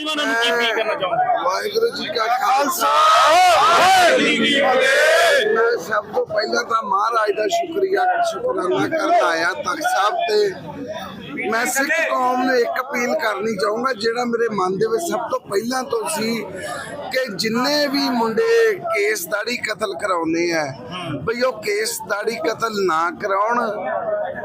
ਨੌਜਵਾਨਾਂ ਨੂੰ ਕੀ ਅਪੀਲ ਕਰਨਾ ਚਾਹੁੰਦੇ ਵਾਹਿਗੁਰੂ ਜੀ ਕਾ ਖਾਲਸਾ। ਵਾਹਿਗੁਰੂ ਜੀ ਕੀ ਫਤਿਹ। ਮੈਂ ਸਭ ਤੋਂ ਪਹਿਲਾਂ ਤਾਂ ਮਹਾਰਾਜ ਦਾ ਸ਼ੁਕਰੀਆ ਸ਼ੁਕਰਾਨਾ ਕਰਨ ਆਇਆ ਤਖਤ ਸਾਹਿਬ ਤੇ। ਮੈਂ ਸਿੱਖ ਕੌਮ ਨੂੰ ਇੱਕ ਅਪੀਲ ਕਰਨੀ ਚਾਹੂੰਗਾ ਜਿਹੜਾ ਮੇਰੇ ਮਨ ਦੇ ਵਿੱਚ ਸਭ ਤੋਂ ਪਹਿਲਾਂ ਤੋਂ ਸੀ ਕਿ ਜਿੰਨੇ ਵੀ ਮੁੰਡੇ ਕੇਸ ਦਾੜੀ ਕਤਲ ਕਰਾਉਂਦੇ ਆ ਬਈ ਉਹ ਕੇਸ ਦਾੜੀ ਕਤਲ ਨਾ ਕਰਾਉਣ।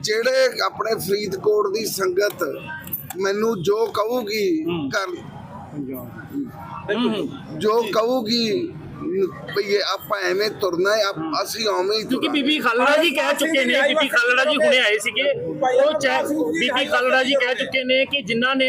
ਜਿਹੜੇ ਆਪਣੇ ਫਰੀਦਕੋਟ ਦੀ ਸੰਗਤ ਮੈਨੂੰ ਜੋ ਕਹੂਗੀ ਕਰ ਜੋ ਕਹੂਗੀ ਵੀ ਇਹ ਆਪਾਂ ਐਵੇਂ ਤੁਰਨਾ ਹੈ ਆਪ- ਅਸੀਂ ਉਵੇਂ ਹੀ ਕਿਉਂਕਿ ਤੁਰਾਂਗੇ। ਬੀਬੀ ਖਾਲੜਾ ਜੀ ਕਹਿ ਚੁੱਕੇ ਨੇ ਬੀਬੀ ਖਾਲੜਾ ਜੀ ਹੁਣੇ ਆਏ ਸੀਗੇ। ਉਹ ਚਾਹ ਬੀਬੀ ਖਾਲੜਾ ਜੀ ਕਹਿ ਚੁੱਕੇ ਨੇ ਕਿ ਜਿਨ੍ਹਾਂ ਨੇ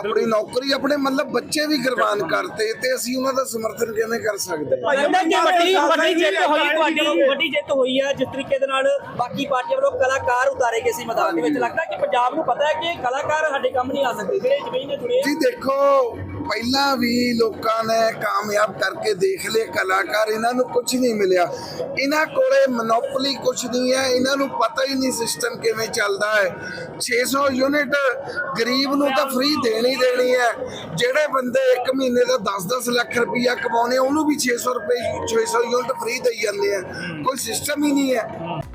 ਆਪਣੀ ਨੌਕਰੀ ਆਪਣੇ ਮਤਲਬ ਬੱਚੇ ਵੀ ਕੁਰਬਾਨ ਕਰਤੇ ਤੇ ਅਸੀਂ ਉਹਨਾਂ ਦਾ ਸਮਰਥਨ ਕਿਵੇਂ ਕਰ ਸਕਦੇ ਹਾਂ? ਵੱਡੀ ਵੱਡੀ ਜਿੱਤ ਹੋਈ ਤੁਹਾਡੀ। ਵੱਡੀ ਜਿੱਤ ਹੋਈ ਹੈ ਜਿਸ ਤਰੀਕੇ ਦੇ ਨਾਲ ਬਾਕੀ ਪਾਰਟੀਆਂ ਵੱਲੋਂ ਕਲਾਕਾਰ ਉਤਾਰੇ ਗਏ ਸੀ ਮੈਦਾਨ ਦੇ ਵਿੱਚ। ਲੱਗਦਾ ਕਿ ਪੰਜਾਬ ਨੂੰ ਪਤਾ ਹੈ ਕਿ ਕਲਾਕਾਰ ਸਾਡੇ ਕੰਮ ਨਹੀਂ ਆ ਸਕਦੇ ਜਿਹੜੇ ਜ਼ਮੀਨ ਦੇ ਜੁੜੇ ਜੀ ਦੇਖੋ ਪਹਿਲਾਂ ਵੀ ਲੋਕਾਂ ਨੇ ਕਾਮਯਾਬ ਕਰਕੇ ਦੇਖ ਲਏ, ਕਲਾਕਾਰ ਇਹਨਾਂ ਨੂੰ ਕੁਝ ਨਹੀਂ ਮਿਲਿਆ। ਇਹਨਾਂ ਕੋਲੇ ਮੋਨੋਪੋਲੀ ਕੁਝ ਨਹੀਂ ਹੈ, ਇਹਨਾਂ ਨੂੰ ਪਤਾ ਹੀ ਨਹੀਂ ਸਿਸਟਮ ਕਿਵੇਂ ਚੱਲਦਾ ਹੈ। 600 ਯੂਨਿਟ ਗਰੀਬ ਨੂੰ ਤਾਂ ਫ੍ਰੀ ਦੇਣੀ ਦੇਣੀ ਹੈ। ਜਿਹੜੇ ਬੰਦੇ ਇੱਕ ਮਹੀਨੇ ਦਾ 10-10 ਲੱਖ ਰੁਪਈਆ ਕਮਾਉਣੇ ਉਹਨੂੰ ਵੀ 600 ਰੁਪਏ 600 ਯੂਨਿਟ ਫ੍ਰੀ ਦੇਈ ਜਾਂਦੇ ਆ। ਕੋਈ ਸਿਸਟਮ ਹੀ ਨਹੀਂ ਹੈ।